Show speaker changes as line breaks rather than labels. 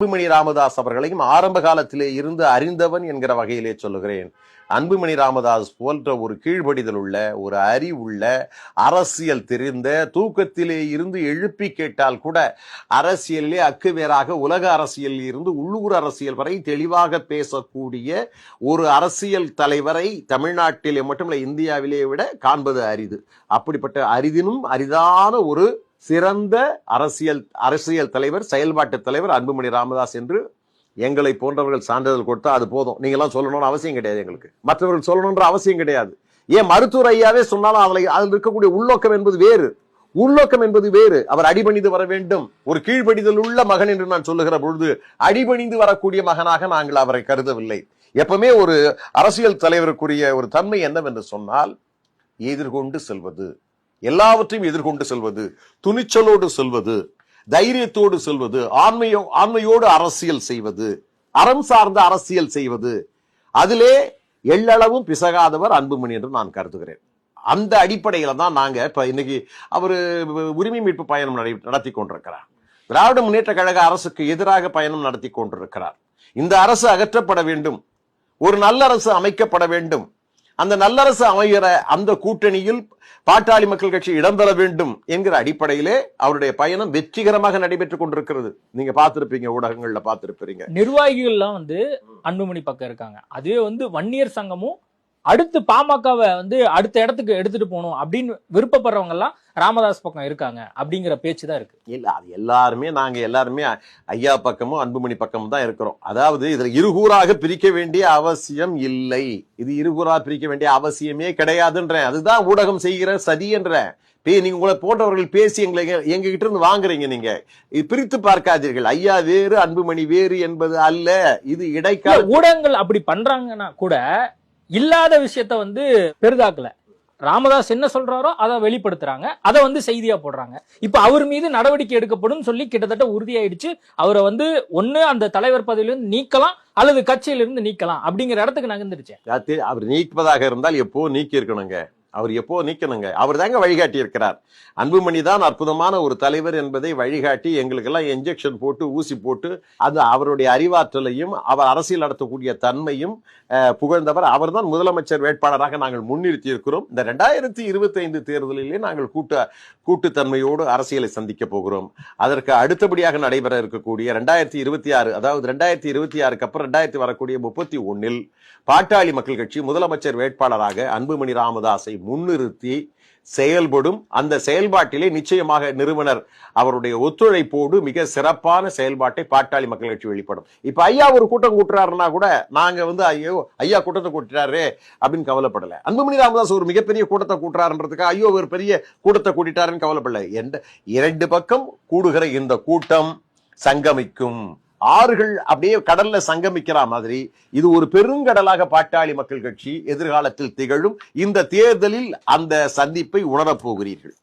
அன்புமணி ராமதாஸ் அவர்களையும் ஆரம்ப காலத்திலே இருந்து அறிந்தவன் என்கிற வகையிலே சொல்லுகிறேன். அன்புமணி ராமதாஸ் போன்ற ஒரு கீழ்ப்படிதல் உள்ள ஒரு அறிவுள்ள அரசியல் தெரிந்த தூக்கத்திலே இருந்து எழுப்பி கேட்டால் கூட அரசியலிலே அக்குவேராக உலக அரசியலில் இருந்து உள்ளூர் அரசியல் வரை தெளிவாக பேசக்கூடிய ஒரு அரசியல் தலைவரை தமிழ்நாட்டிலே மட்டுமல்ல இந்தியாவிலே விட காண்பது அரிது. அப்படிப்பட்ட அரிதினும் அரிதான ஒரு சிறந்த அரசியல் அரசியல் தலைவர் செயல்பாட்டு தலைவர் அன்புமணி ராமதாஸ் என்று எங்களை போன்றவர்கள் சான்றிதழ் கொடுத்தா அது போதும். நீங்களாம் சொல்லணும்னு அவசியம் கிடையாது எங்களுக்கு. மற்றவர்கள் சொல்லணுன்ற அவசியம் கிடையாது. ஏன் மருத்துவர் ஐயாவே சொன்னாலும் அதில் அதில் இருக்கக்கூடிய உள்நோக்கம் என்பது வேறு. உள்நோக்கம் என்பது வேறு. அவர் அடிபணிந்து வர வேண்டும். ஒரு கீழ்ப்படிதல் உள்ள மகன் என்று நான் சொல்லுகிற பொழுது அடிபணிந்து வரக்கூடிய மகனாக நாங்கள் அவரை கருதவில்லை. எப்பவுமே ஒரு அரசியல் தலைவருக்குரிய ஒரு தன்மை என்னவென்று சொன்னால் எதிர்கொண்டு செல்வது. எல்லாவற்றையும் எதிர்கொண்டு செல்வது துணிச்சலோடு செல்வது தைரியத்தோடு செல்வது ஆண்மையோ ஆண்மையோடு அரசியல் செய்வது அறம் சார்ந்த அரசியல் செய்வது. அதிலே எள்ளளவும் பிசகாதவர் அன்புமணி என்று நான் கருதுகிறேன். அந்த அடிப்படையில தான் நாங்க இப்ப இன்னைக்கு அவரு உரிமை மீட்பு பயணம் நடை- நடத்தி கொண்டிருக்கிறார். திராவிட முன்னேற்ற கழக அரசுக்கு எதிராக பயணம் நடத்தி கொண்டிருக்கிறார். இந்த அரசு அகற்றப்பட வேண்டும். ஒரு நல்ல அரசு அமைக்கப்பட வேண்டும். அந்த நல்லரசு அமைகிற அந்த கூட்டணியில் பாட்டாளி மக்கள் கட்சி இடம்பெற வேண்டும் என்கிற அடிப்படையிலே அவருடைய பயணம் வெற்றிகரமாக நடைபெற்றுக் கொண்டிருக்கிறது. நீங்க பார்த்திருப்பீங்க ஊடகங்கள்ல பார்த்திருப்பீங்க.
நிர்வாகிகள்லாம் வந்து அன்புமணி பக்கம் இருக்காங்க. அதுவே வந்து வன்னியர் சங்கமும் அடுத்து பாமகவை வந்து அடுத்த இடத்துக்கு எடுத்துட்டு போகணும் அப்படின்னு விருப்பப்படுறவங்க எல்லாம் ராமதாஸ் பக்கம் இருக்காங்க அப்படிங்கிற பேச்சு தான் இருக்கு.
இல்ல அது எல்லாருமே நாங்க எல்லாருமே ஐயா பக்கமும் அன்புமணி பக்கமும் தான் இருக்கிறோம். அதாவது இதுல இருகூறாக பிரிக்க வேண்டிய அவசியம் இல்லை. இது இருகூறா பிரிக்க வேண்டிய அவசியமே கிடையாதுன்றேன். அதுதான் ஊடகம் செய்கிற சதி என்றேன் பே- நீங்க உங்களை போன்றவர்கள் பேசி எங்களை எங்க கிட்ட இருந்து வாங்குறீங்க நீங்க. இது பிரித்து பார்க்காதீர்கள். ஐயா வேறு அன்புமணி வேறு என்பது அல்ல. இது இடைக்கால
ஊடகங்கள் அப்படி பண்றாங்கன்னா கூட இல்லாத விஷயத்த வந்து பெரிதாக்கல. ராமதாஸ் என்ன சொல்றாரோ அதை வெளிப்படுத்துறாங்க. அதை வந்து செய்தியா போடுறாங்க. இப்ப அவர் மீது நடவடிக்கை எடுக்கப்படும் சொல்லி கிட்டத்தட்ட உறுதியாயிடுச்சு. அவரை வந்து ஒண்ணு அந்த தலைவர் பதவியிலிருந்து நீக்கலாம் அல்லது கட்சியிலிருந்து நீக்கலாம் அப்படிங்கிற இடத்துக்கு நகர்ந்துருச்சு
அவர் நீக்குவதாக இருந்தால் எப்போ நீக்கி இருக்கணுங்க அவர் எப்போ நீக்கணுங்க? அவர் தாங்க வழிகாட்டி இருக்கிறார் அன்புமணி தான் அற்புதமான ஒரு தலைவர் என்பதை வழிகாட்டி எங்களுக்கெல்லாம் இன்ஜெக்ஷன் போட்டு ஊசி போட்டு அது அவருடைய அறிவாற்றலையும் அவர் அரசியல் நடத்தக்கூடிய தன்மையும் புகழ்ந்தவர். புகழ்ந்தவர் அவர்தான் முதலமைச்சர் வேட்பாளராக நாங்கள் முன்னிறுத்தி இருக்கிறோம் இந்த ரெண்டாயிரத்தி இருபத்தி ஐந்து தேர்தலிலே நாங்கள் கூட்ட கூட்டுத்தன்மையோடு அரசியலை சந்திக்க போகிறோம். அதற்கு அடுத்தபடியாக நடைபெற இருக்கக்கூடிய ரெண்டாயிரத்தி இருபத்தி ஆறு அதாவது ரெண்டாயிரத்தி இருபத்தி ஆறுக்கு அப்புறம் ரெண்டாயிரத்தி வரக்கூடிய முப்பத்தி ஒன்னில் பாட்டாளி மக்கள் கட்சி முதலமைச்சர் வேட்பாளராக அன்புமணி ராமதாஸை முன்னிறுத்தி செயல்படும் அந்த செயல்பாட்டிலே நிச்சயமாக நிறுவனர் அவருடைய ஒத்துழைப்போடு மிக சிறப்பான செயல்பாட்டை பாட்டாளி மக்கள் கட்சி வெளிப்படும். இப்ப ஐயா ஒரு கூட்டம் கூட்டுறாருன்னா கூட நாங்க வந்து ஐயோ ஐயா கூட்டத்தை கூட்டிட்டாரு அப்படின்னு கவலைப்படல. அன்புமணி ராமதாஸ் ஒரு மிகப்பெரிய கூட்டத்தை கூட்டுறாருன்றதுக்கு ஐயோ ஒரு பெரிய கூட்டத்தை கூட்டிட்டாருன்னு கவலைப்படல. எந்த இரண்டு பக்கம் கூடுகிற இந்த கூட்டம் சங்கமிக்கும். ஆறுகள் அப்படியே கடல்ல சங்கமிக்கிற மாதிரி இது ஒரு பெருங்கடலாக பாட்டாளி மக்கள் கட்சி எதிர்காலத்தில் திகழும். இந்த தேர்தலில் அந்த சந்திப்பை உணரப் போகிறீர்கள்.